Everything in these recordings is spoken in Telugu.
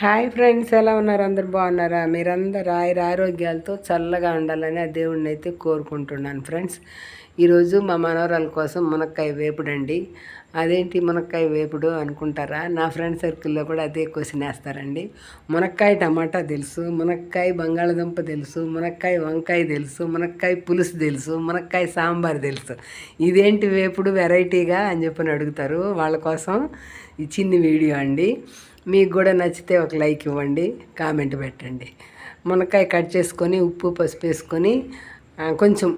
హాయ్ ఫ్రెండ్స్ ఎలా ఉన్నారు? అందరు బాగున్నారా? మీరందరూ ఆయుర ఆరోగ్యాలతో చల్లగా ఉండాలని ఆ దేవుడిని అయితే కోరుకుంటున్నాను ఫ్రెండ్స్. ఈరోజు మా మనవరాల కోసం మునక్కాయ వేపుడండి. అదేంటి మునక్కాయ వేపుడు అనుకుంటారా? నా ఫ్రెండ్ సర్కిల్లో కూడా అదే క్వశ్చన్ వేస్తారండి. మునక్కాయ టమాటా తెలుసు మునక్కాయ బంగాళదుంప తెలుసు మునక్కాయ వంకాయ తెలుసు మునక్కాయ పులుసు తెలుసు మునక్కాయ సాంబార్ తెలుసు. ఇదేంటి వేపుడు వెరైటీగా అని చెప్పని అడుగుతారు వాళ్ళ కోసం ఈ చిన్ని వీడియో అండి. మీకు కూడా నచ్చితే ఒక లైక్ ఇవ్వండి కామెంట్ పెట్టండి. మునక్కాయ కట్ చేసుకొని ఉప్పు పసుపు వేసుకొని కొంచెం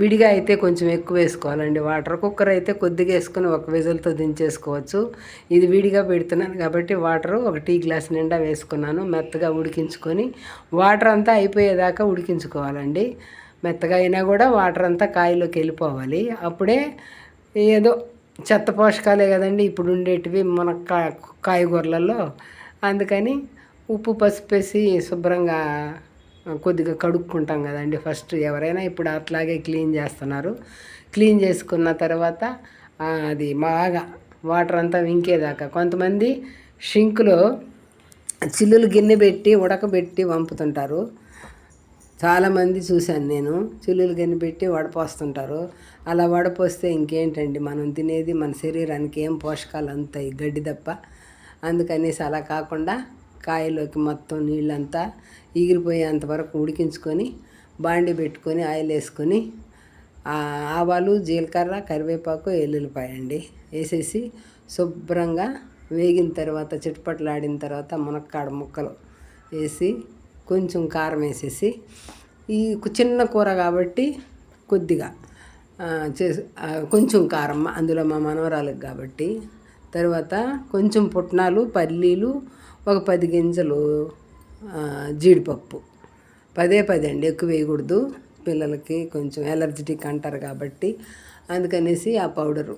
విడిగా అయితే కొంచెం ఎక్కువ వేసుకోవాలండి. వాటర్ కుక్కర్ అయితే కొద్దిగా వేసుకొని ఒక విజల్తో దించేసుకోవచ్చు. ఇది విడిగా పెడుతున్నాను కాబట్టి వాటర్ ఒక టీ గ్లాస్ నిండా వేసుకున్నాను. మెత్తగా ఉడికించుకొని వాటర్ అంతా అయిపోయేదాకా ఉడికించుకోవాలండి. మెత్తగా అయినా కూడా వాటర్ అంతా కాయలోకి వెళ్ళిపోవాలి. అప్పుడే ఏదో చెత్త పోషకాలే కదండి. ఇప్పుడు ఉండేటివి మన కాయగూరలలో. అందుకని ఉప్పు పసుపు వేసి శుభ్రంగా కొద్దిగా కడుక్కుంటాం కదండి ఫస్ట్. ఎవరైనా ఇప్పుడు అట్లాగే క్లీన్ చేస్తున్నారు. క్లీన్ చేసుకున్న తర్వాత అది బాగా వాటర్ అంతా వింకేదాకా. కొంతమంది షింక్లో చిల్లులు గిన్నె పెట్టి ఉడకబెట్టి వంపుతుంటారు. చాలామంది చూశాను నేను చిల్లులు గిన్నె పెట్టి వడపోస్తుంటారు. అలా వడపోస్తే ఇంకేంటండి మనం తినేది మన శరీరానికి ఏం పోషకాలు అంతాయి గడ్డి తప్ప అందుకనేసి అలా కాకుండా కాయలోకి మొత్తం నీళ్ళంతా ఎగిరిపోయేంత వరకు ఉడికించుకొని బాండి పెట్టుకొని ఆయిల్ వేసుకొని ఆవాలు జీలకర్ర కరివేపాకు ఎల్లుల్లిపాయ అండి వేసేసి శుభ్రంగా వేగిన తర్వాత చిట్పట్లాడిన తర్వాత మునక్కాడ ముక్కలు వేసి కొంచెం కారం వేసేసి ఈ చిన్న కూర కాబట్టి కొద్దిగా చేసి కొంచెం కారం అందులో మా మనవరాలకు కాబట్టి తర్వాత కొంచెం పుట్నాలు పల్లీలు ఒక పది గింజలు జీడిపప్పు. పదే పదే అండి ఎక్కువ వేయకూడదు. పిల్లలకి కొంచెం ఎలర్జెటిక్ అంటారు కాబట్టి అందుకనేసి ఆ పౌడరు.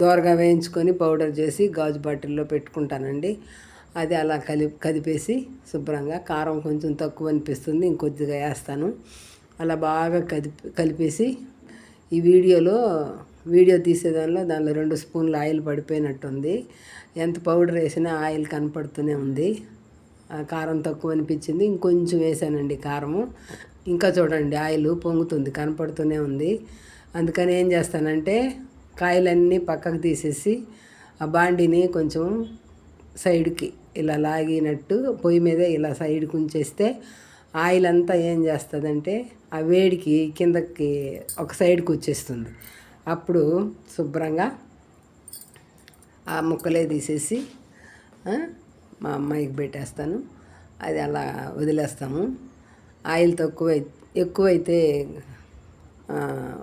దోరగా వేయించుకొని పౌడర్ చేసి గాజు బాటిల్లో పెట్టుకుంటానండి. అది అలా కలిపి కదిపేసి శుభ్రంగా కారం కొంచెం తక్కువ అనిపిస్తుంది ఇంకొద్దిగా వేస్తాను. అలా బాగా కదిపి కలిపేసి ఈ వీడియోలో వీడియో తీసేదానిలో దానిలో రెండు స్పూన్లు ఆయిల్ పడిపోయినట్టుంది. ఎంత పౌడర్ వేసినా ఆయిల్ కనపడుతూనే ఉంది. కారం తక్కువ అనిపించింది. ఇంకొంచెం వేసానండి కారము. ఇంకా చూడండి ఆయిల్ పొంగుతుంది కనపడుతూనే ఉంది. అందుకని ఏం చేస్తానంటే కాయలన్నీ పక్కకు తీసేసి ఆ బాండిని కొంచెం సైడ్కి ఇలా లాగినట్టు పొయ్యి మీద ఇలా సైడ్కి ఉంచేస్తే ఆయిల్ అంతా ఏం చేస్తుందంటే ఆ వేడికి కిందకి ఒక సైడ్కి వచ్చేస్తుంది. అప్పుడు శుభ్రంగా ఆ ముక్కలే తీసేసి మా అమ్మాయికి పెట్టేస్తాను. అది అలా వదిలేస్తాము. ఆయిల్ తక్కువ ఎక్కువైతే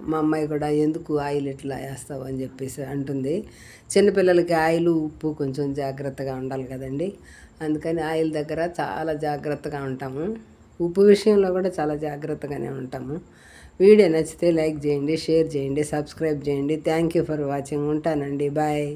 మా అమ్మాయి కూడా ఎందుకు ఆయిల్ ఇట్లా వేస్తావు? అని చెప్పేసి అంటుంది. చిన్నపిల్లలకి ఆయిల్ ఉప్పు కొంచెం జాగ్రత్తగా ఉండాలి కదండి. అందుకని ఆయిల్ దగ్గర చాలా జాగ్రత్తగా ఉంటాము. ఉప్పు విషయంలో కూడా చాలా జాగ్రత్తగానే ఉంటాము. వీడియో నచ్చితే లైక్ చేయండి షేర్ చేయండి సబ్స్క్రైబ్ చేయండి. Thank you for watching. ఉంటానండి. బాయ్.